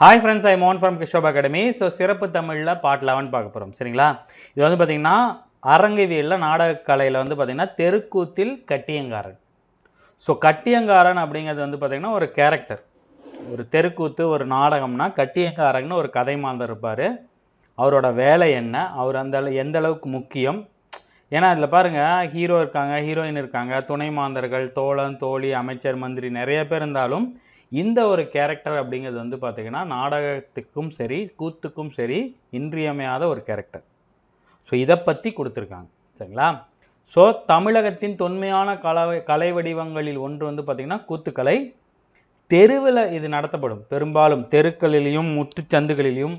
Hi friends I மோன் from கிஷோப் academy so சிறப்பு தமிழில் பார்ட் லெவன் பார்க்க போகிறோம் சரிங்களா? இது வந்து பார்த்திங்கன்னா அரங்கவியலில் நாடகக்கலையில் வந்து பார்த்திங்கன்னா தெருக்கூத்தில் கட்டியங்காரன். ஸோ கட்டியங்காரன் அப்படிங்கிறது வந்து பார்த்திங்கன்னா ஒரு கேரக்டர் ஒரு தெருக்கூத்து ஒரு நாடகம்னா கட்டியங்காரன்னு ஒரு கதை மாந்தர் இருப்பார். அவரோட வேலை என்ன? அவர் அந்த அளவு- எந்த அளவுக்கு முக்கியம்? ஏன்னா அதில் பாருங்கள் ஹீரோ இருக்காங்க ஹீரோயின் இருக்காங்க துணை மாந்தர்கள் தோழன் தோழி அமைச்சர் மந்திரி நிறைய பேர் இருந்தாலும் இந்த ஒரு கேரக்டர் அப்படிங்கிறது வந்து பார்த்திங்கன்னா நாடகத்துக்கும் சரி கூத்துக்கும் சரி இன்றியமையாத ஒரு கேரக்டர் ஸோ இதை பற்றி கொடுத்துருக்காங்க. சரிங்களா? ஸோ தமிழகத்தின் தொன்மையான கலை கலை வடிவங்களில் ஒன்று வந்து பார்த்திங்கன்னா கூத்துக்கலை. தெருவில் இது நடத்தப்படும். பெரும்பாலும் தெருக்களிலையும் முற்றுச்சந்துகளிலையும்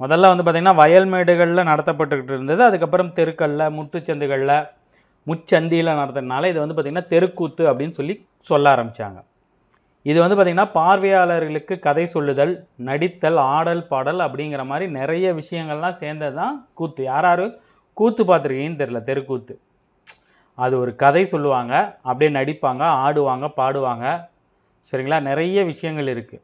முதல்ல வந்து பார்த்திங்கன்னா வயல்மேடுகளில் நடத்தப்பட்டுக்கிட்டு இருந்தது. அதுக்கப்புறம் தெருக்களில் முற்றுச்சந்துகளில் முச்சந்தியில் நடத்துறதுனால இது வந்து பார்த்திங்கன்னா தெருக்கூத்து அப்படின்னு சொல்லி சொல்ல ஆரம்பித்தாங்க இது வந்து பார்த்திங்கன்னா பார்வையாளர்களுக்கு கதை சொல்லுதல் நடித்தல் ஆடல் பாடல் அப்படிங்கிற மாதிரி நிறைய விஷயங்கள்லாம் சேர்ந்தது தான் கூத்து. யார் யார்? கூத்து பார்த்துருக்கீங்கன்னு தெரில தெருக்கூத்து. அது ஒரு கதை சொல்லுவாங்க அப்படியே நடிப்பாங்க ஆடுவாங்க பாடுவாங்க. சரிங்களா? நிறைய விஷயங்கள் இருக்குது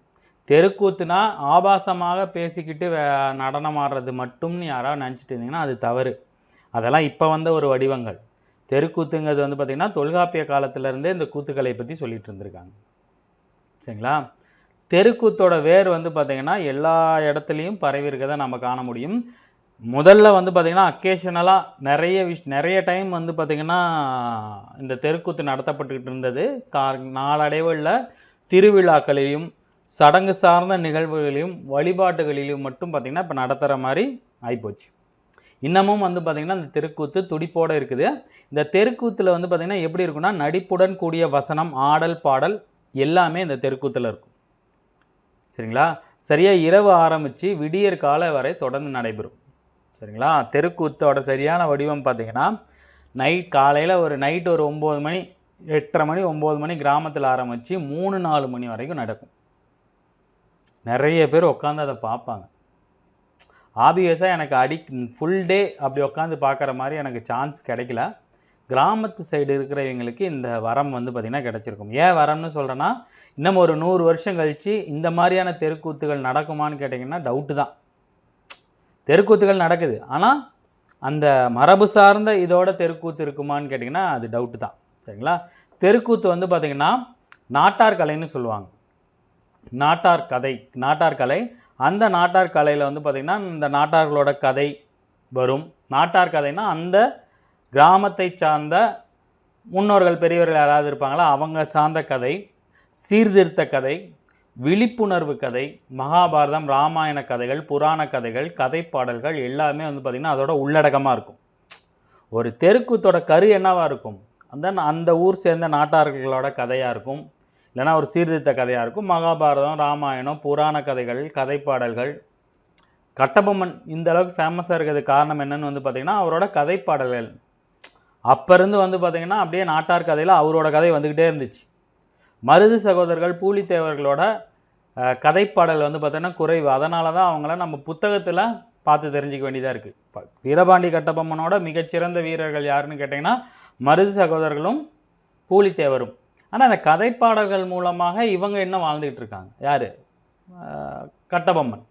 தெருக்கூத்துனா ஆபாசமாக பேசிக்கிட்டு வே- நடனம் ஆடுறது மட்டும்னு யாராவது நினச்சிட்டு இருந்தீங்கன்னா அது தவறு. அதெல்லாம் இப்போ வந்த ஒரு வடிவங்கள். தெருக்கூத்துங்கிறது வந்து பார்த்திங்கன்னா தொல்காப்பிய காலத்திலேருந்தே இந்த கூத்துக்களை பற்றி சொல்லிகிட்டு இருந்திருக்காங்க. சரிங்களா? தெருக்கூத்தோட வேர் வந்து பார்த்திங்கன்னா எல்லா இடத்துலையும் பரவி இருக்கதை நம்ம காண முடியும். முதல்ல வந்து பார்த்திங்கன்னா அக்கேஷனலாக நிறைய விஷ் நிறைய டைம் வந்து பார்த்திங்கன்னா இந்த தெருக்கூத்து நடத்தப்பட்டுக்கிட்டு இருந்தது. கா நாளடைவில் திருவிழாக்களிலும் சடங்கு சார்ந்த நிகழ்வுகளிலும் வழிபாட்டுகளிலும் மட்டும் பார்த்திங்கன்னா இப்போ நடத்துகிற மாதிரி ஆகிப்போச்சு இன்னமும் வந்து பார்த்திங்கன்னா இந்த தெருக்கூத்து துடிப்போடு இருக்குது. இந்த தெருக்கூத்தில் வந்து பார்த்திங்கன்னா எப்படி இருக்குன்னா நடிப்புடன் கூடிய வசனம் ஆடல் பாடல் எல்லாமே இந்த தெருக்கூத்தில் இருக்கும். சரிங்களா? சரியாக இரவு ஆரம்பித்து விடியற் கால வரை தொடர்ந்து நடைபெறும். சரிங்களா? தெருக்கூத்தோட சரியான வடிவம் பார்த்திங்கன்னா நைட் காலையில் ஒரு நைட் ஒரு ஒம்பது மணி எட்டரை மணி ஒம்பது மணி கிராமத்தில் ஆரம்பித்து மூணு நாலு மணி வரைக்கும் நடக்கும். நிறைய பேர் உட்காந்து அதை பார்ப்பாங்க ஆபியஸாக எனக்கு அடி ஃபுல் டே அப்படி உட்காந்து பார்க்குற மாதிரி எனக்கு சான்ஸ் கிடைக்கல. கிராமத்து சைடு இருக்கிறவங்களுக்கு இந்த வரம் வந்து பார்த்திங்கன்னா கிடச்சிருக்கும். ஏன் வரம்னு சொல்கிறேன்னா இன்னும் ஒரு நூறு வருஷம் கழித்து இந்த மாதிரியான தெருக்கூத்துகள் நடக்குமான்னு கேட்டிங்கன்னா டவுட்டு தான். தெருக்கூத்துகள் நடக்குது. ஆனால் அந்த மரபு சார்ந்த இதோட தெருக்கூத்து இருக்குமான்னு கேட்டிங்கன்னா அது டவுட்டு தான். சரிங்களா? தெருக்கூத்து வந்து பார்த்திங்கன்னா நாட்டார் கலைன்னு சொல்லுவாங்க. நாட்டார் கதை நாட்டார் கலை. அந்த நாட்டார் கலையில் வந்து பார்த்திங்கன்னா இந்த நாட்டார்களோட கதை வரும். நாட்டார் கதைனா அந்த கிராமத்தை சார்ந்த முன்னோர்கள் பெரியவர்கள் யாராவது இருப்பாங்களா? அவங்க சார்ந்த கதை சீர்திருத்த கதை விழிப்புணர்வு கதை மகாபாரதம் ராமாயண கதைகள் புராண கதைகள் கதை பாடல்கள் எல்லாமே வந்து பார்த்திங்கன்னா அதோட உள்ளடக்கமாக இருக்கும். ஒரு தெருக்கூத்தோட கரு என்னவாக இருக்கும்? அந்த அந்த ஊர் சேர்ந்த நாட்டார்களோட கதையாக இருக்கும். இல்லைன்னா ஒரு சீர்திருத்த கதையாக இருக்கும். மகாபாரதம் ராமாயணம் புராண கதைகள் கதை பாடல்கள் கட்டபொம்மன் இந்த அளவுக்கு ஃபேமஸாக இருக்கிறதுக்கு காரணம் என்னன்னு வந்து பார்த்திங்கன்னா அவரோட கதை பாடல்கள் அப்போ இருந்து வந்து பார்த்திங்கன்னா அப்படியே நாட்டார் கதையில் அவரோட கதை வந்துக்கிட்டே இருந்துச்சு. மருது சகோதரர்கள் பூலித்தேவர்களோட கதைப்பாடல் வந்து பார்த்தீங்கன்னா குறைவு. அதனால தான் அவங்கள நம்ம புத்தகத்தில் பார்த்து தெரிஞ்சிக்க வேண்டியதாக இருக்குது வீரபாண்டி கட்டபொம்மனோட மிகச்சிறந்த வீரர்கள் யாருன்னு கேட்டிங்கன்னா மருது சகோதரர்களும் பூலித்தேவரும். ஆனால் அந்த கதைப்பாடல்கள் மூலமாக இவங்க இன்னும் வாழ்ந்துக்கிட்டு இருக்காங்க. யார்? கட்டபொம்மன்.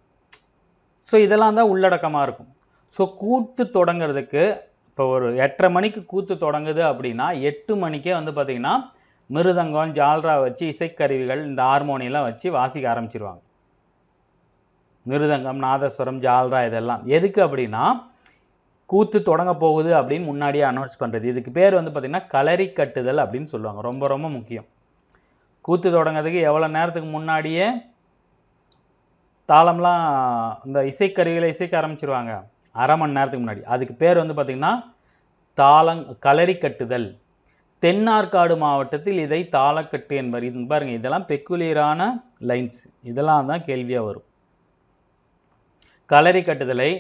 ஸோ இதெல்லாம் தான் உள்ளடக்கமாக இருக்கும். ஸோ கூத்து தொடங்குறதுக்கு இப்போ ஒரு எட்டரை மணிக்கு கூத்து தொடங்குது அப்படின்னா எட்டு மணிக்கே வந்து பார்த்திங்கன்னா மிருதங்கம் ஜால்ரா வச்சு இசைக்கருவிகள் இந்த ஹார்மோனியெல்லாம் வச்சு வாசிக்க ஆரம்பிச்சிருவாங்க. மிருதங்கம் நாதஸ்வரம் ஜால்ரா இதெல்லாம். எதுக்கு அப்படின்னா கூத்து தொடங்க போகுது அப்படின்னு முன்னாடியே அனௌன்ஸ் பண்ணுறது இதுக்கு பேர் வந்து பார்த்திங்கன்னா களரி கட்டுதல் அப்படின்னு சொல்லுவாங்க. ரொம்ப ரொம்ப முக்கியம். கூத்து தொடங்கிறதுக்கு எவ்வளோ நேரத்துக்கு முன்னாடியே தாளம்லாம் இந்த இசைக்கருவிகளை இசைக்க ஆரம்பிச்சிருவாங்க. அரை மணி நேரத்துக்கு முன்னாடி. அதுக்கு பேர் வந்து பார்த்திங்கன்னா தாளங் களரி கட்டுதல். தென்னார்காடு மாவட்டத்தில் இதை தாளக்கட்டு என்பர் இது பாருங்கள் இதெல்லாம் பெக்குலியரான லைன்ஸ் இதெல்லாம் தான் கேள்வியாக வரும். களரி கட்டுதலை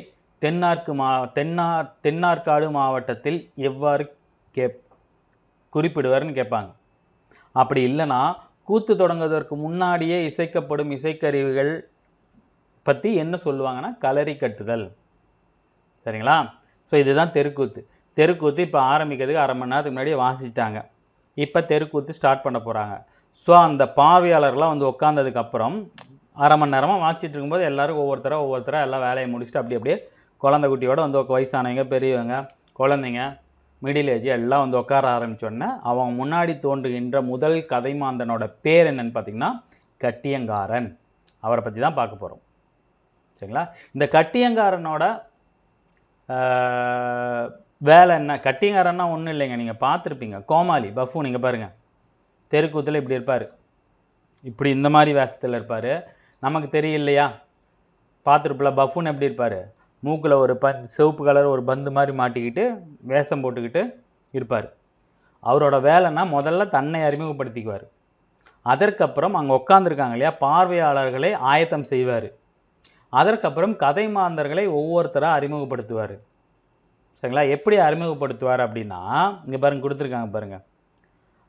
தென்னார்க்கு மா தென்னார் தென்னார்காடு மாவட்டத்தில் எவ்வாறு கே குறிப்பிடுவார்னு கேட்பாங்க அப்படி இல்லைன்னா கூத்து தொடங்குவதற்கு முன்னாடியே இசைக்கப்படும் இசைக்கருவிகள் பற்றி என்ன சொல்லுவாங்கன்னா களரி கட்டுதல். சரிங்களா? ஸோ இதுதான் தெருக்கூத்து. தெருக்கூத்து இப்போ ஆரம்பிக்கிறதுக்கு அரை மணி நேரத்துக்கு முன்னாடியே வாசிச்சிட்டாங்க. இப்போ தெருக்கூத்து ஸ்டார்ட் பண்ண போகிறாங்க ஸோ அந்த பார்வையாளர்லாம் வந்து உட்காந்ததுக்கப்புறம் அரை மணி நேரமாக வாசிச்சுட்டு இருக்கும்போது எல்லாரும் ஒவ்வொருத்தராக ஒவ்வொருத்தராக எல்லாம் வேலையை முடிச்சுட்டு அப்படி அப்படியே குழந்தை குட்டியோட வந்து வயசானவங்க பெரியவங்க குழந்தைங்க மிடில் ஏஜ் எல்லாம் வந்து உட்கார ஆரம்பித்தோடனே அவங்க முன்னாடி தோன்றுகின்ற முதல் கதைமாந்தனோட பேர் என்னன்னு பார்த்தீங்கன்னா கட்டியங்காரன். அவரை பற்றி தான் பார்க்க போகிறோம் சரிங்களா? இந்த கட்டியங்காரனோட வேலை என்ன? கட்டிங்காரன்னா ஒன்றும் இல்லைங்க. நீங்கள் பார்த்துருப்பீங்க. கோமாளி பஃபு நீங்கள் பாருங்கள் தெருக்கூத்தில் இப்படி இருப்பார். இப்படி இந்த மாதிரி வேஷத்தில் இருப்பார். நமக்கு தெரியலையா? பார்த்துருப்பில பஃபுன்னு எப்படி இருப்பார்? மூக்கில் ஒரு ப சிவப்பு கலர் ஒரு பந்து மாதிரி மாட்டிக்கிட்டு வேஷம் போட்டுக்கிட்டு இருப்பார். அவரோட வேலைன்னா முதல்ல தன்னை அறிமுகப்படுத்திக்குவார். அதற்கப்புறம் அங்கே உட்காந்துருக்காங்க இல்லையா? பார்வையாளர்களை ஆயத்தம் செய்வார். அதற்கப்புறம் கதை மாந்தர்களை ஒவ்வொருத்தராக அறிமுகப்படுத்துவார். சரிங்களா? எப்படி அறிமுகப்படுத்துவார் அப்படின்னா இங்கே பாருங்க கொடுத்துருக்காங்க பாருங்கள்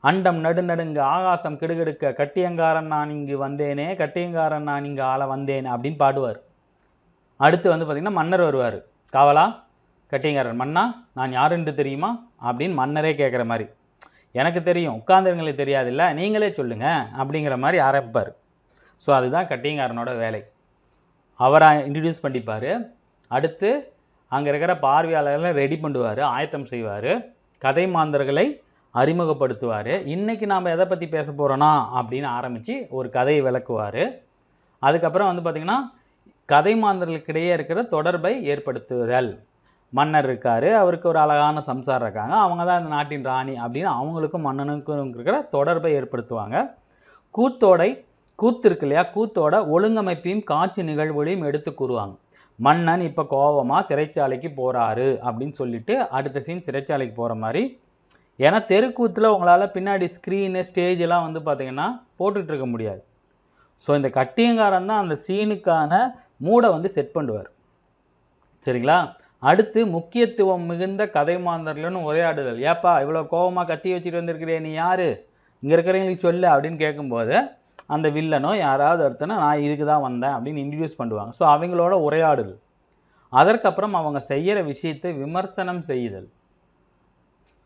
அண்டம் நடுநடுங்க ஆகாசம் கிடுகிடுக்க கட்டியங்காரன் நான் இங்கு வந்தேனே கட்டியங்காரன் நான் இங்கு ஆள வந்தேன் அப்படின்னு பாடுவார். அடுத்து வந்து பார்த்திங்கன்னா மன்னர் வருவார். காவலா? கட்டியங்காரன் மன்னா நான் யார் என்று தெரியுமா? அப்படின்னு மன்னரே கேட்குற மாதிரி. எனக்கு தெரியும் உட்கார்ந்தவங்களுக்கு தெரியாதுல்ல நீங்களே சொல்லுங்கள் அப்படிங்கிற மாதிரி ஆரம்பிப்பார். ஸோ அதுதான் கட்டியங்காரனோட வேலை. அவரை இன்ட்ரடியூஸ் பண்ணிப்பார். அடுத்து அங்கே இருக்கிற பார்வையாளர்களை ரெடி பண்ணுவார் ஆயத்தம் செய்வார் கதை மாந்தர்களை அறிமுகப்படுத்துவார். இன்றைக்கி நாம் எதை பற்றி பேச போகிறோன்னா அப்படின்னு ஆரம்பித்து ஒரு கதையை விளக்குவார். அதுக்கப்புறம் வந்து பார்த்திங்கன்னா கதை மாந்தர்களுக்கிடையே இருக்கிற தொடர்பை ஏற்படுத்துதல். மன்னர் இருக்கார் அவருக்கு ஒரு அழகான சம்சாரம் இருக்காங்க. அவங்க தான் இந்த நாட்டின் ராணி அப்படின்னு அவங்களுக்கும் மன்னனுக்கும் இருக்கிற தொடர்பை ஏற்படுத்துவாங்க. கூத்தோடை கூத்து இருக்கு இல்லையா? கூத்தோட ஒழுங்கமைப்பையும் காட்சி நிகழ்வுகளையும் எடுத்து கூறுவாங்க. மன்னன் இப்போ கோவமாக சிறைச்சாலைக்கு போகிறாரு அப்படின்னு சொல்லிட்டு அடுத்த சீன் சிறைச்சாலைக்கு போகிற மாதிரி. ஏன்னா தெருக்கூத்தில் உங்களால் பின்னாடி ஸ்க்ரீனு ஸ்டேஜ் எல்லாம் வந்து பார்த்தீங்கன்னா போட்டுட்டு இருக்க முடியாது. ஸோ இந்த கட்டியங்காரன் தான் அந்த சீனுக்கான மூடை வந்து செட் பண்ணுவார். சரிங்களா? அடுத்து முக்கியத்துவம் மிகுந்த கதை மாந்தர்கள்னு உரையாடுதல். ஏப்பா இவ்வளோ கோவமாக கத்தி வச்சுட்டு வந்திருக்கிறே நீ யாரு? இங்கே இருக்கிறவங்களுக்கு சொல்லு அப்படின்னு கேட்கும்போது அந்த வில்லனோ யாராவது ஒருத்தனை நான் இதுக்கு தான் வந்தேன் அப்படின்னு இன்ட்ரடியூஸ் பண்ணுவாங்க. ஸோ அவங்களோட உரையாடுதல் அதற்கப்புறம் அவங்க செய்கிற விஷயத்தை விமர்சனம் செய்தல்.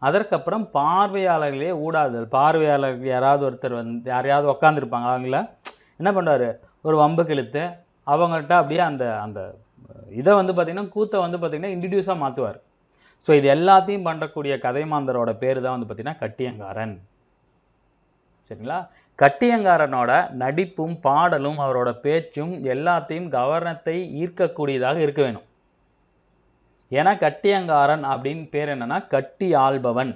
அதற்கப்புறம் பார்வையாளர்களே ஊடாதல் பார்வையாளர்கள் யாராவது ஒருத்தர் வந்து யாரையாவது உக்காந்துருப்பாங்க. அவங்கள என்ன பண்ணுவார்? ஒரு வம்பு கிழித்து அவங்கள்ட்ட அப்படியே அந்த அந்த இதை வந்து பார்த்திங்கன்னா கூத்தை வந்து பார்த்திங்கன்னா இன்ட்ரடியூஸாக மாற்றுவார் ஸோ இது எல்லாத்தையும் பண்ணக்கூடிய கதைமாந்தரோட பேர் தான் வந்து பார்த்திங்கன்னா கட்டியங்காரன். சரிங்களா? கட்டியங்காரனோட நடிப்பும் பாடலும் அவரோட பேச்சும் எல்லாத்தையும் கவனத்தை ஈர்க்கக்கூடியதாக இருக்க வேணும். ஏன்னா கட்டியங்காரன் அப்படின்னு பேர் என்னன்னா கட்டி ஆள்பவன்.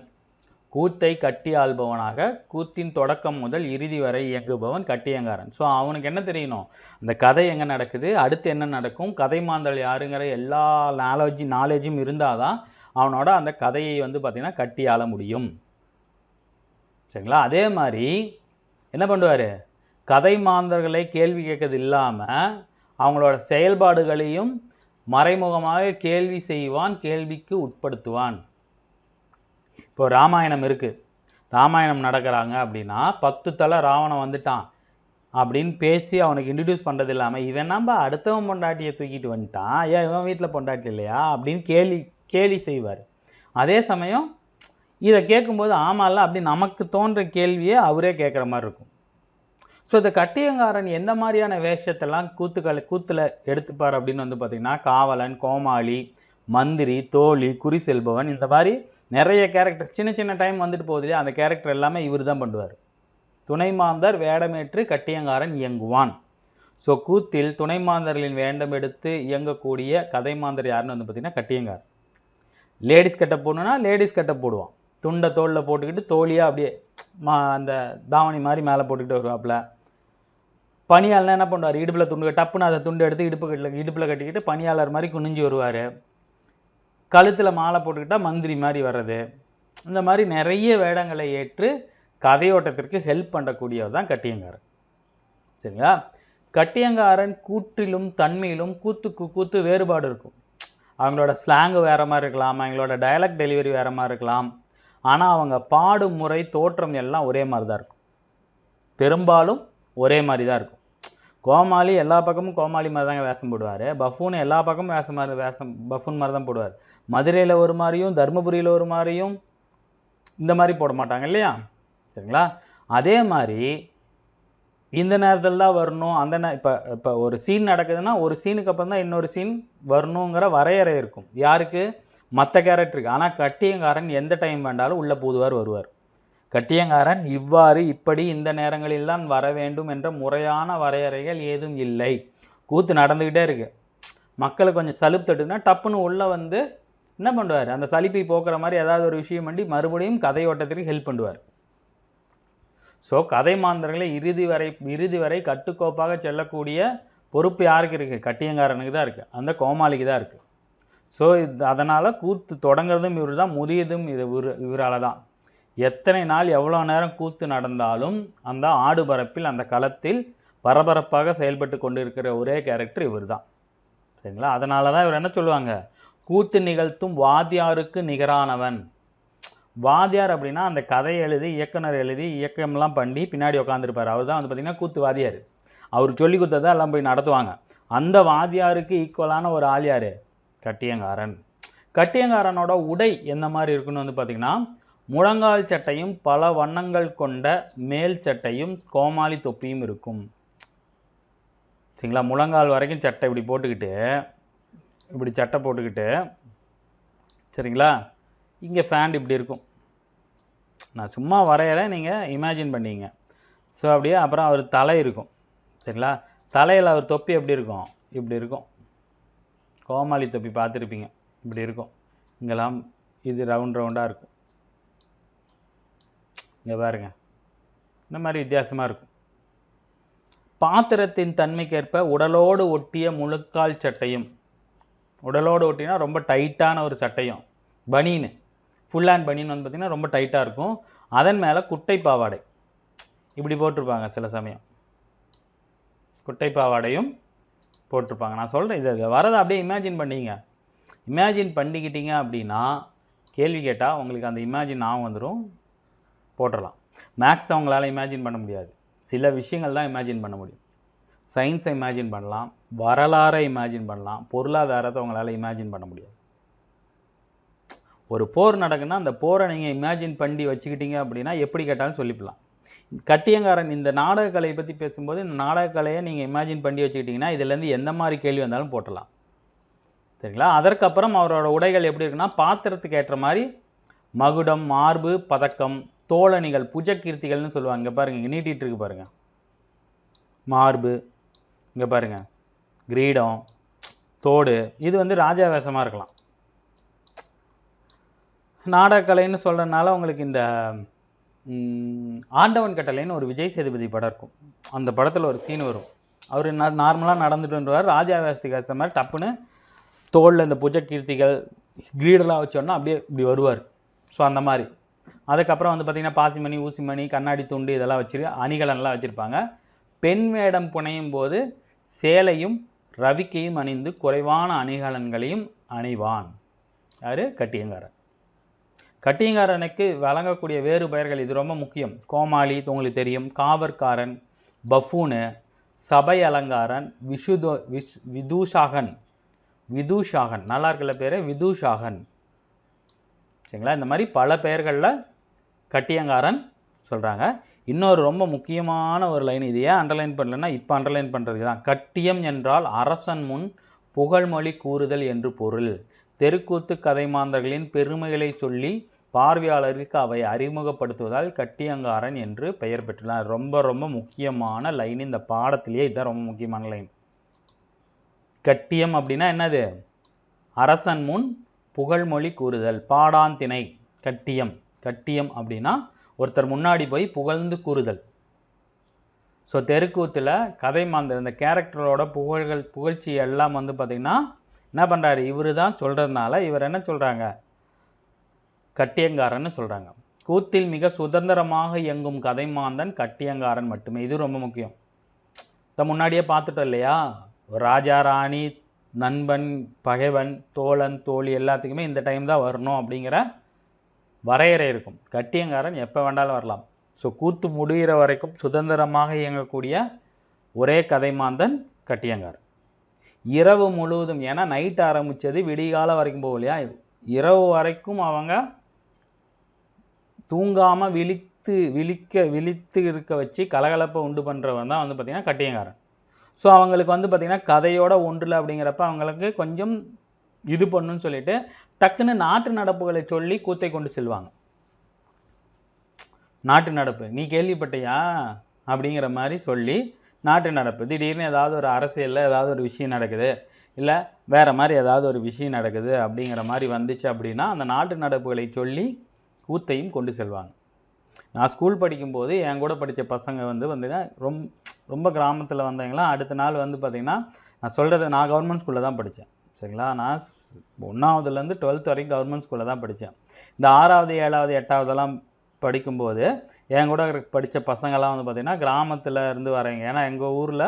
கூத்தை கட்டி ஆள்பவனாக கூத்தின் தொடக்கம் முதல் இறுதி வரை இயங்குபவன் கட்டியங்காரன். ஸோ அவனுக்கு என்ன தெரியணும்? அந்த கதை எங்கே நடக்குது? அடுத்து என்ன நடக்கும்? கதை மாந்தல் யாருங்கிற எல்லா நாலேஜ் நாலேஜும் இருந்தால் தான் அவனோட அந்த கதையை வந்து பார்த்திங்கன்னா கட்டி ஆள முடியும். சரிங்களா? அதே மாதிரி என்ன பண்ணுவார்? கதை மாந்தர்களை கேள்வி கேட்கறது இல்லாமல் அவங்களோட செயல்பாடுகளையும் மறைமுகமாக கேள்வி செய்வான் கேள்விக்கு உட்படுத்துவான். இப்போ ராமாயணம் இருக்குது ராமாயணம் நடக்கிறாங்க அப்படின்னா பத்து தலை ராவணன் வந்துட்டான் அப்படின்னு பேசி அவனுக்கு இன்ட்ரடியூஸ் பண்ணுறது இல்லாமல் இவன் நம்ம அடுத்தவன் பொண்டாட்டியை தூக்கிட்டு வந்துட்டான். ஏன் இவன் வீட்டில் பொண்டாட்டி இல்லையா? அப்படின்னு கேலி கேலி செய்வார். அதே சமயம் இதை கேட்கும்போது ஆமாம்ல அப்படி நமக்கு தோன்ற கேள்வியை அவரே கேட்குற மாதிரி இருக்கும். ஸோ இந்த கட்டியங்காரன் எந்த மாதிரியான வேஷத்தெல்லாம் கூத்துக்களை கூத்தில் எடுத்துப்பார் அப்படின்னு வந்து பார்த்திங்கன்னா காவலன் கோமாளி மந்திரி தோழி குறி செல்பவன் இந்த மாதிரி நிறைய கேரக்டர் சின்ன சின்ன டைம் வந்துட்டு போகுது இல்லையா? அந்த கேரக்டர் எல்லாமே இவர் தான் பண்ணுவார். துணைமாந்தர் வேடமேற்று கட்டியங்காரன் இயங்குவான். ஸோ கூத்தில் துணைமாந்தர்களின் வேடம் எடுத்து இயங்கக்கூடிய கதைமாந்தர் யாருன்னு வந்து பார்த்திங்கன்னா கட்டியங்கார் லேடிஸ் கட்ட போடணுன்னா லேடிஸ் கட்ட போடுவான். துண்டை தோளில் போட்டுக்கிட்டு தோழியாக அப்படியே மா அந்த தாவணி மாதிரி மேலே போட்டுக்கிட்டு வருவாப்புல. பணியாளர்னா என்ன பண்ணுவார்? இடுப்பில் துண்டு டப்புன்னு அதை துண்டு எடுத்து இடுப்பு கட்டில் இடுப்பில் கட்டிக்கிட்டு பணியாளர் மாதிரி குனிஞ்சு வருவார். கழுத்தில் மாலை போட்டுக்கிட்டால் மந்திரி மாதிரி வர்றது. இந்த மாதிரி நிறைய வேடங்களை ஏற்று கதையோட்டத்திற்கு ஹெல்ப் பண்ணக்கூடியவர் தான் கட்டியங்காரன். சரிங்களா? கட்டியங்காரன் கூற்றிலும் தன்மையிலும் கூத்துக்கு கூத்து வேறுபாடு இருக்கும். அவங்களோட ஸ்லாங்கு வேறு மாதிரி இருக்கலாம் அவங்களோட டயலக்ட் டெலிவரி வேறு மாதிரி இருக்கலாம். ஆனால் அவங்க பாடும் முறை தோற்றம் எல்லாம் ஒரே மாதிரி தான் இருக்கும். பெரும்பாலும் ஒரே மாதிரி தான் இருக்கும். கோமாளி எல்லா பக்கமும் கோமாளி மாதிரி தாங்க வேஷம் போடுவார். பஃபூன் எல்லா பக்கமும் வேஷம் மாதிரி வேஷம் பஃபூன் மாதிரி தான் போடுவார். மதுரையில் ஒரு மாதிரியும் தருமபுரியில் ஒரு மாதிரியும் இந்த மாதிரி போட மாட்டாங்க இல்லையா? சரிங்களா? அதே மாதிரி இந்த நேரத்தில் தான் வரணும். அந்த நே இப்போ இப்போ ஒரு சீன் நடக்குதுன்னா ஒரு சீனுக்கு அப்புறம் தான் இன்னொரு சீன் வரணுங்கிற வரையறை இருக்கும். யாருக்கு? மற்ற கேரக்டருக்கு ஆனால் கட்டியங்காரன் எந்த டைம் வேண்டாலும் உள்ளே பூதுவார் வருவார். கட்டியங்காரன் இவ்வாறு இப்படி இந்த நேரங்களில்தான் வர வேண்டும் என்ற முறையான வரையறைகள் ஏதும் இல்லை. கூத்து நடந்துக்கிட்டே இருக்கு. மக்களை கொஞ்சம் சலுப்பு டப்புன்னு உள்ள வந்து என்ன பண்ணுவார்? அந்த சலிப்பை போக்குற மாதிரி ஏதாவது ஒரு விஷயம் பண்ணி மறுபடியும் கதை ஓட்டத்திற்கு ஹெல்ப் பண்ணுவார். ஸோ கதை மாந்தர்களை இறுதி வரை இறுதி வரை கட்டுக்கோப்பாக செல்லக்கூடிய பொறுப்பு யாருக்கு இருக்குது கட்டியங்காரனுக்கு தான் இருக்குது அந்த கோமாளிக்கு தான் இருக்குது ஸோ இது அதனால் கூத்து தொடங்குறதும் இவர் தான் முதியதும் இது இவர் இவரால் தான். எத்தனை நாள் எவ்வளோ நேரம் கூத்து நடந்தாலும் அந்த ஆடுபரப்பில் அந்த களத்தில் பரபரப்பாக செயல்பட்டு கொண்டிருக்கிற ஒரே கேரக்டர் இவர் தான் சரிங்களா? அதனால தான் இவர் என்ன சொல்லுவாங்க? கூத்து நிகழ்த்தும் வாத்தியாருக்கு நிகரானவன். வாத்தியார் அப்படின்னா அந்த கதை எழுதி இயக்குனர் எழுதி இயக்கம்லாம் பண்ணி பின்னாடி உட்காந்துருப்பார் அவர் தான் வந்து பார்த்தீங்கன்னா கூத்து வாதியார் அவர் சொல்லி கொடுத்ததை எல்லாம் போய் நடத்துவாங்க. அந்த வாத்தியாருக்கு ஈக்குவலான ஒரு ஆள் யார்? கட்டியங்காரன். கட்டியங்காரனோட உடை எந்த மாதிரி இருக்குன்னு வந்து பார்த்தீங்கன்னா முழங்கால் சட்டையும் பல வண்ணங்கள் கொண்ட மேல் சட்டையும் கோமாளி தொப்பியும் இருக்கும். சரிங்களா? முழங்கால் வரைக்கும் சட்டை இப்படி போட்டுக்கிட்டு இப்படி சட்டை போட்டுக்கிட்டு சரிங்களா? இங்கே ஃபேண்ட் இப்படி இருக்கும். நான் சும்மா வரையறேன் நீங்கள் இமேஜின் பண்ணிங்க. ஸோ அப்படியே அப்புறம் அவர் தலை இருக்கும். சரிங்களா? தலையில் அவர் தொப்பி எப்படி இருக்கும்? இப்படி இருக்கும். கோமாளி தொப்பி பார்த்துருப்பீங்க. இப்படி இருக்கும். இங்கெல்லாம் இது ரவுண்ட் ரவுண்டாக இருக்கும். இங்கே பாருங்க. இந்த மாதிரி வித்தியாசமாக இருக்கும். பாத்திரத்தின் தன்மைக்கேற்ப உடலோடு ஒட்டிய முழுக்கால் சட்டையும் உடலோடு ஒட்டினா ரொம்ப டைட்டான ஒரு சட்டையும் பனின்னு ஃபுல் ஹேண்ட் பனின்னு வந்து பார்த்திங்கன்னா ரொம்ப டைட்டாக இருக்கும். அதன் மேலே குட்டை பாவாடை. இப்படி போட்டிருப்பாங்க சில சமயம். குட்டை பாவாடையும் போட்டிருப்பாங்க. நான் சொல்கிறேன் இதை வரதை அப்படியே இமேஜின் பண்ணிங்க. இமேஜின் பண்ணிக்கிட்டீங்க அப்படின்னா கேள்வி கேட்டால் உங்களுக்கு அந்த இமேஜின் ஞாபகம் வந்துடும் போட்டுடலாம் மேக்ஸ் அவங்களால இமேஜின் பண்ண முடியாது. சில விஷயங்கள் தான் இமேஜின் பண்ண முடியும். சயின்ஸை இமேஜின் பண்ணலாம். வரலாறை இமேஜின் பண்ணலாம். பொருளாதாரத்தை அவங்களால இமேஜின் பண்ண முடியாது. ஒரு போர் நடக்குன்னா அந்த போரை நீங்கள் இமேஜின் பண்ணி வச்சுக்கிட்டீங்க அப்படின்னா எப்படி கேட்டாலும் சொல்லிக்கலாம் கட்டியங்காரன் இந்த நாடக கலையை பற்றி பேசும்போது இந்த நாடக கலையை நீங்கள் இமேஜின் பண்ணி வச்சுக்கிட்டிங்கன்னா இதுலேருந்து எந்த மாதிரி கேள்வி வந்தாலும் போட்டலாம். சரிங்களா? அதற்கப்புறம் அவரோட உடைகள் எப்படி இருக்குன்னா பாத்திரத்துக்கு ஏற்ற மாதிரி மகுடம் மார்பு பதக்கம் தோழணிகள் புஜக்கீர்த்திகள்னு சொல்லுவாங்க. இங்கே பாருங்க இங்கே நீட்டிகிட்டு இருக்கு பாருங்கள் மார்பு இங்கே பாருங்க. கிரீடம் தோடு. இது வந்து ராஜா வேஷமாக இருக்கலாம். நாடகக்கலைன்னு சொல்கிறனால உங்களுக்கு இந்த ஆண்டவன் கட்டளைன்னு ஒரு விஜய் சேதுபதி படம் இருக்கும். அந்த படத்தில் ஒரு சீன் வரும். அவர் நார்மலாக நடந்துட்டு வருவார் ராஜாவேசத்துக்கு ஏற்ற மாதிரி டப்புன்னு தோளில் இந்த புஜ கீர்த்திகள் கிரீடெல்லாம் வச்சோன்னா அப்படியே இப்படி வருவார். ஸோ அந்த மாதிரி. அதுக்கப்புறம் வந்து பார்த்திங்கன்னா பாசிமணி ஊசிமணி கண்ணாடி துண்டு இதெல்லாம் வச்சுரு அணிகலன்லாம் வச்சுருப்பாங்க. பெண் வேடம் புனையும் போது சேலையும் ரவிக்கையும் அணிந்து குறைவான அணிகலன்களையும் அணிவான். யார்? கட்டியங்காரன். கட்டியங்காரனுக்கு வழங்கக்கூடிய வேறு பெயர்கள் இது ரொம்ப முக்கியம். கோமாளி உங்களுக்கு தெரியும் காவற்காரன் பஃபூனு சபை அலங்காரன் விஷுதோ விஷ் விதூஷாகன். விதூஷாகன். நல்லா இருக்கிற பேர்? விதூஷாகன். சரிங்களா? இந்த மாதிரி பல பெயர்களில் கட்டியங்காரன் சொல்கிறாங்க இன்னொரு ரொம்ப முக்கியமான ஒரு லைன் இது ஏன் அண்டர்லைன் பண்ணலன்னா இப்போ அண்டர்லைன் பண்ணுறதுக்கு தான் கட்டியம் என்றால் அரசன் முன் புகழ்மொழி கூறுதல் என்று பொருள். தெருக்கூத்து கதைமாந்தர்களின் பெருமைகளை சொல்லி பார்வையாளருக்கு அவை அறிமுகப்படுத்துவதால் கட்டியங்காரன் என்று பெயர் பெற்றுள்ளார். ரொம்ப ரொம்ப முக்கியமான லைன் இந்த பாடத்திலேயே இதுதான் ரொம்ப முக்கியமான லைன் கட்டியம் அப்படின்னா என்னது? அரசன் முன் புகழ்மொழி கூறுதல் பாடாந்திணை கட்டியம். கட்டியம் அப்படின்னா ஒருத்தர் முன்னாடி போய் புகழ்ந்து கூறுதல். ஸோ தெருக்கூத்தில் கதை மாந்தர் இந்த கேரக்டரோட புகழ்கள் புகழ்ச்சி எல்லாம் வந்து பார்த்திங்கன்னா என்ன பண்ணுறாரு இவரு தான் சொல்கிறதுனால இவர் என்ன சொல்கிறாங்க கட்டியங்காரன்னு சொல்கிறாங்க கூத்தில் மிக சுதந்திரமாக இயங்கும் கதை மாந்தன் கட்டியங்காரன் மட்டுமே. இது ரொம்ப முக்கியம். இதை முன்னாடியே பார்த்துட்டோம் இல்லையா? ராஜா ராணி நண்பன் பகைவன் தோழன் தோழி எல்லாத்துக்குமே இந்த டைம் தான் வரணும் அப்படிங்கிற வரையறை இருக்கும். கட்டியங்காரன் எப்போ வேண்டாலும் வரலாம். ஸோ கூத்து முடிகிற வரைக்கும் சுதந்திரமாக இயங்கக்கூடிய ஒரே கதை மாந்தன் கட்டியங்காரன். இரவு முழுவதும் ஏன்னா நைட் ஆரம்பித்தது விடிகால வரைக்கும் போகலையா இரவு வரைக்கும் அவங்க தூங்காமல் விழித்து விழிக்க விழித்து இருக்க வச்சு கலகலப்பை உண்டு பண்ணுறவன் தான் வந்து பார்த்திங்கன்னா கட்டியங்காரன். ஸோ அவங்களுக்கு வந்து பார்த்திங்கன்னா கதையோட ஒன்றில் அப்படிங்கிறப்ப அவங்களுக்கு கொஞ்சம் இது பண்ணுன்னு சொல்லிட்டு டக்குன்னு நாட்டு நடப்புகளை சொல்லி கூத்தை கொண்டு செல்வாங்க. நாட்டு நடப்பு நீ கேள்விப்பட்டியா? அப்படிங்கிற மாதிரி சொல்லி நாட்டு நடப்பு திடீர்னு ஏதாவது ஒரு அரசியலில் ஏதாவது ஒரு விஷயம் நடக்குது இல்லை வேற மாதிரி ஏதாவது ஒரு விஷயம் நடக்குது அப்படிங்கிற மாதிரி வந்துச்சு அப்படின்னா அந்த நாட்டு நடப்புகளை சொல்லி கூத்தையும் கொண்டு செல்வாங்க. நான் ஸ்கூல் படிக்கும்போது என் கூட படித்த பசங்க வந்து பார்த்தீங்கன்னா ரொம்ப ரொம்ப கிராமத்தில் வந்தவங்களாம் அடுத்த நாள் வந்து பார்த்திங்கன்னா நான் சொல்கிறது நான் கவர்மெண்ட் ஸ்கூலில் தான் படித்தேன் சரிங்களா? நான் ஒன்றாவதுலேருந்து டுவெல்த் வரைக்கும் கவர்மெண்ட் ஸ்கூலில் தான் படித்தேன் இந்த ஆறாவது ஏழாவது எட்டாவதெல்லாம் படிக்கும்போது என் கூட படித்த பசங்கள்லாம் வந்து பார்த்திங்கன்னா கிராமத்தில் இருந்து வரவங்க ஏன்னா எங்கள் ஊரில்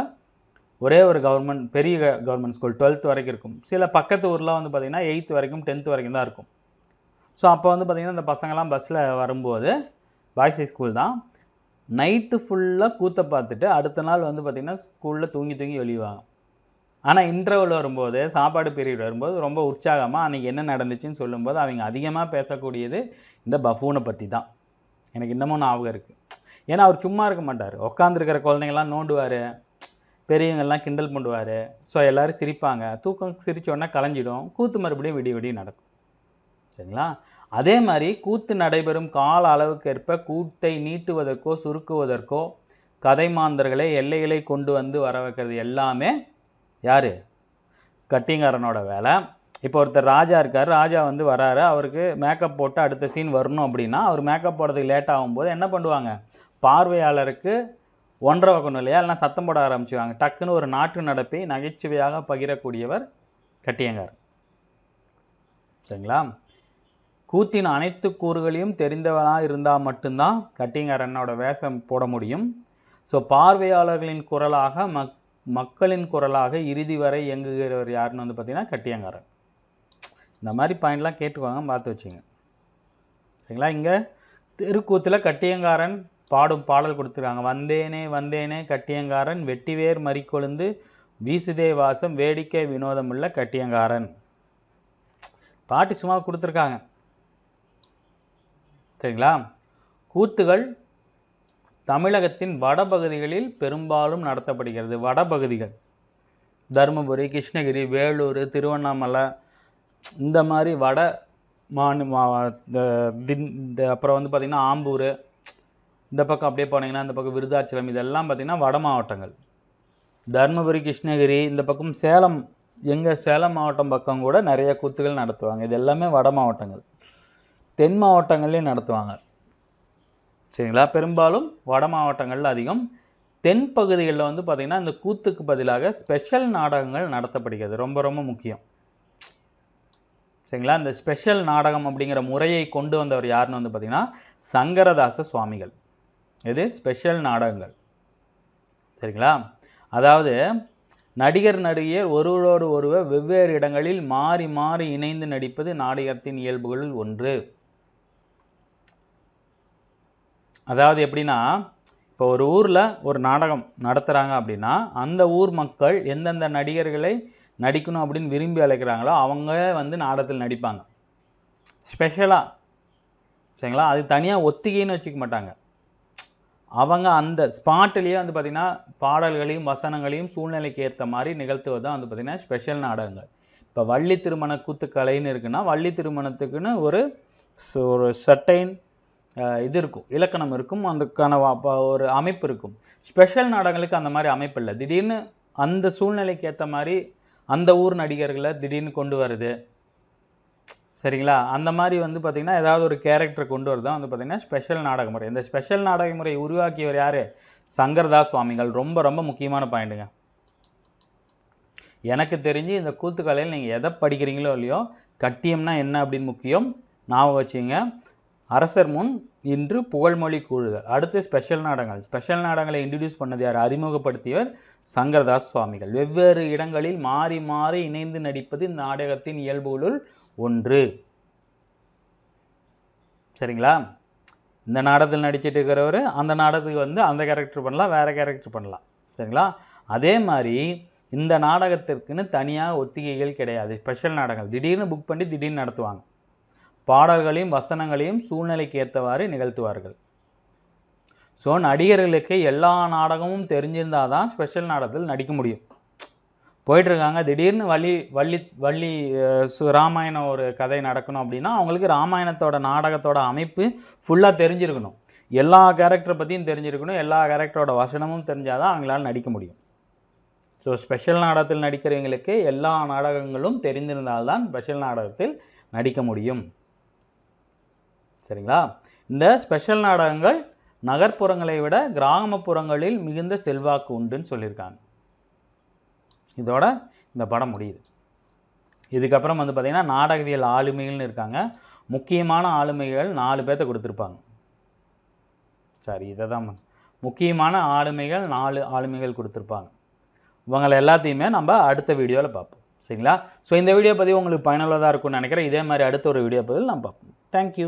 ஒரே ஒரு கவர்மெண்ட் பெரிய கவர்மெண்ட் ஸ்கூல் டுவெல்த் வரைக்கும் இருக்கும். சில பக்கத்து ஊரில் வந்து பார்த்திங்கன்னா எயித்து வரைக்கும் டென்த்து வரைக்கும் தான் இருக்கும். ஸோ அப்போ வந்து பார்த்திங்கன்னா இந்த பசங்கள்லாம் பஸ்ஸில் வரும்போது பாய்ஸ் ஸ்கூல் தான். நைட்டு ஃபுல்லாக கூத்த பார்த்துட்டு அடுத்த நாள் வந்து பார்த்திங்கன்னா ஸ்கூலில் தூங்கி தூங்கி வெளியுவாங்க ஆனால் இன்டர்வல் வரும்போது சாப்பாடு பீரியட் வரும்போது ரொம்ப உற்சாகமாக அன்றைக்கி என்ன நடந்துச்சுன்னு சொல்லும்போது அவங்க அதிகமாக பேசக்கூடியது இந்த பஃபூனை பற்றி தான். எனக்கு இன்னமும் ஞாபகம் இருக்குது ஏன்னா அவர் சும்மா இருக்க மாட்டார். உட்காந்துருக்கிற குழந்தைங்கள்லாம் நோண்டுவார். பெரியவங்கள்லாம் கிண்டல் பண்ணுவார். ஸோ எல்லாரும் சிரிப்பாங்க. தூக்கம் சிரித்தோடனே கலைஞ்சிடும். கூத்து மறுபடியும் விடிய விடிய நடக்கும். சரிங்களா? அதே மாதிரி கூத்து நடைபெறும் கால அளவுக்கேற்ப கூத்தை நீட்டுவதற்கோ சுருக்குவதற்கோ கதை மாந்தர்களை எல்லைகளை கொண்டு வந்து வர வைக்கிறது எல்லாமே யார்? கட்டிங்காரனோட வேலை. இப்போ ஒருத்தர் ராஜா இருக்கார் ராஜா வந்து வராரு அவருக்கு மேக்கப் போட்டு அடுத்த சீன் வரணும் அப்படின்னா அவர் மேக்கப் போடுறதுக்கு லேட் ஆகும்போது என்ன பண்ணுவாங்க? பார்வையாளருக்கு ஒன்றரை வைக்கணும் இல்லையா? இல்லைனா சத்தம் போட ஆரம்பிச்சுவாங்க டக்குன்னு ஒரு நாட்டு நடப்பை நகைச்சுவையாக பகிரக்கூடியவர் கட்டியங்கார். சரிங்களா? கூத்தின் அனைத்து கூறுகளையும் தெரிந்தவனாக இருந்தால் மட்டும்தான் கட்டியங்காரனோட வேஷம் போட முடியும். ஸோ பார்வையாளர்களின் குரலாக மக் மக்களின் குரலாக இறுதி வரை இயங்குகிறவர் யாருன்னு வந்து பார்த்தீங்கன்னா கட்டியங்காரன் இந்த மாதிரி பாயிண்ட்லாம் கேட்டுக்கோங்க பார்த்து வச்சுங்க. சரிங்களா? இங்கே தெருக்கூத்தில் கட்டியங்காரன் பாடும் பாடல் கொடுத்துருக்காங்க. வந்தேனே வந்தேனே கட்டியங்காரன் வெட்டிவேர் மறிக்கொழுந்து வீசுதே வாசம் வேடிக்கை வினோதமுள்ள கட்டியங்காரன். பாட்டு சும்மா கொடுத்துருக்காங்க. சரிங்களா? கூத்துகள் தமிழகத்தின் வடபகுதிகளில் பெரும்பாலும் நடத்தப்படுகிறது. வடபகுதிகள். தருமபுரி கிருஷ்ணகிரி வேலூர் திருவண்ணாமலை இந்த மாதிரி வட மாநி மா இந்த தின் இந்த அப்புறம் வந்து பார்த்திங்கன்னா ஆம்பூர் இந்த பக்கம் அப்படியே போனீங்கன்னா இந்த பக்கம் விருதாச்சலம் இதெல்லாம் பார்த்திங்கன்னா வட மாவட்டங்கள். தருமபுரி கிருஷ்ணகிரி இந்த பக்கம் சேலம் எங்கள் சேலம் மாவட்டம் பக்கம் கூட நிறைய கூத்துகள் நடத்துவாங்க. இது எல்லாமே வட மாவட்டங்கள். தென் மாவட்டங்கள்லேயும் நடத்துவாங்க. சரிங்களா? பெரும்பாலும் வட மாவட்டங்களில் அதிகம். தென் பகுதிகளில் வந்து பார்த்திங்கன்னா இந்த கூத்துக்கு பதிலாக ஸ்பெஷல் நாடகங்கள் நடத்தப்படுகிறது. ரொம்ப ரொம்ப முக்கியம். சரிங்களா? இந்த ஸ்பெஷல் நாடகம் அப்படிங்கிற முறையை கொண்டு வந்தவர் யாருன்னு வந்து பார்த்திங்கன்னா சங்கரதாச சுவாமிகள். இது ஸ்பெஷல் நாடகங்கள். சரிங்களா? அதாவது நடிகர் நடிகையர் ஒருவரோடு ஒருவர் வெவ்வேறு இடங்களில் மாறி மாறி இணைந்து நடிப்பது நாடகத்தின் இயல்புகளில் ஒன்று. அதாவது எப்படின்னா இப்போ ஒரு ஊரில் ஒரு நாடகம் நடத்துகிறாங்க அப்படின்னா அந்த ஊர் மக்கள் எந்தெந்த நடிகர்களை நடிக்கணும் அப்படின்னு விரும்பி அழைக்கிறாங்களோ அவங்க வந்து நாடகத்தில் நடிப்பாங்க. ஸ்பெஷலாக சரிங்களா? அது தனியாக ஒத்திகைன்னு வச்சுக்க மாட்டாங்க. அவங்க அந்த ஸ்பாட்டிலேயே வந்து பார்த்திங்கன்னா பாடல்களையும் வசனங்களையும் சூழ்நிலைக்கு ஏற்ற மாதிரி நிகழ்த்துவது தான் வந்து பார்த்திங்கன்னா ஸ்பெஷல் நாடகங்கள். இப்போ வள்ளி திருமண கூத்துக்கலைன்னு இருக்குன்னா வள்ளி திருமணத்துக்குன்னு ஒரு ஒரு சட்டைன் இது இருக்கும். இலக்கணம் இருக்கும். அதுக்கான ஒரு அமைப்பு இருக்கும். ஸ்பெஷல் நாடகங்களுக்கு அந்த மாதிரி அமைப்பு இல்லை. திடீர்னு அந்த சூழ்நிலைக்கு ஏற்ற மாதிரி அந்த ஊர் நடிகர்களை திடீர்னு கொண்டு வருது. சரிங்களா? அந்த மாதிரி வந்து பார்த்திங்கன்னா ஏதாவது ஒரு கேரக்டர் கொண்டு வரது வந்து பார்த்திங்கன்னா ஸ்பெஷல் நாடக முறை. இந்த ஸ்பெஷல் நாடக முறை உருவாக்கியவர் யார்? சங்கர்தாஸ் சுவாமிகள் ரொம்ப ரொம்ப முக்கியமான பாயிண்ட்டுங்க எனக்கு தெரிஞ்சு இந்த கூத்துக்கலையில் நீங்கள் எதை படிக்கிறீங்களோ இல்லையோ கட்டியம்னா என்ன அப்படின்னு முக்கியம்? ஞாபகம் வச்சுங்க அரசர் முன் இன்று புகழ்மொழி கூறுதல். அடுத்து ஸ்பெஷல் நாடகங்கள். ஸ்பெஷல் நாடகங்களை இன்ட்ரடியூஸ் பண்ணது யார்? அறிமுகப்படுத்தியவர் சங்கர்தாஸ் சுவாமிகள். வெவ்வேறு இடங்களில் மாறி மாறி இணைந்து நடிப்பது இந்த நாடகத்தின் இயல்புகளுள் ஒன்று. சரிங்களா? இந்த நாடகத்தில் நடிச்சிட்டு இருக்கிறவர் அந்த நாடகத்துக்கு வந்து அந்த கேரக்டர் பண்ணலாம் வேறு கேரக்டர் பண்ணலாம். சரிங்களா? அதே மாதிரி இந்த நாடகத்திற்குன்னு தனியாக ஒத்திகைகள் கிடையாது. ஸ்பெஷல் நாடகங்கள். திடீர்னு புக் பண்ணி திடீர்னு நடத்துவாங்க. பாடல்களையும் வசனங்களையும் சூழ்நிலைக்கு ஏற்றவாறு நிகழ்த்துவார்கள். ஸோ நடிகர்களுக்கு எல்லா நாடகமும் தெரிஞ்சிருந்தால் தான் ஸ்பெஷல் நாடகத்தில் நடிக்க முடியும். போயிட்டுருக்காங்க. திடீர்னு வள்ளி வள்ளி வள்ளி சு- ராமாயணம் ஒரு கதை நடக்கணும் அப்படின்னா அவங்களுக்கு ராமாயணத்தோட நாடகத்தோட அமைப்பு ஃபுல்லாக தெரிஞ்சிருக்கணும். எல்லா கேரக்டரை பற்றியும் தெரிஞ்சிருக்கணும். எல்லா கேரக்டரோட வசனமும் தெரிஞ்சால் தான் அவங்களால நடிக்க முடியும். ஸோ ஸ்பெஷல் நாடகத்தில் நடிக்கிறவங்களுக்கு எல்லா நாடகங்களும் தெரிந்திருந்தால்தான் ஸ்பெஷல் நாடகத்தில் நடிக்க முடியும். சரிங்களா? இந்த ஸ்பெஷல் நாடகங்கள் நகர்ப்புறங்களை விட கிராமப்புறங்களில் மிகுந்த செல்வாக்கு உண்டுன்னு சொல்லியிருக்காங்க. இதோட இந்த படம் முடியுது. இதுக்கப்புறம் வந்து பார்த்திங்கன்னா நாடகவியல் ஆளுமைகள்னு இருக்காங்க. முக்கியமான ஆளுமைகள் நாலு பேர்த்த கொடுத்துருப்பாங்க. சரி இதை தான் முக்கியமான ஆளுமைகள் நாலு ஆளுமைகள் கொடுத்துருப்பாங்க. இவங்களை எல்லாத்தையுமே நம்ம அடுத்த வீடியோவில் பார்ப்போம். சரிங்களா? ஸோ இந்த வீடியோ பதிவு உங்களுக்கு பயனுள்ளதாக இருக்கும்னு நினைக்கிறேன். இதே மாதிரி அடுத்த ஒரு வீடியோ பதிவில் நான் பார்ப்போம். தேங்க்யூ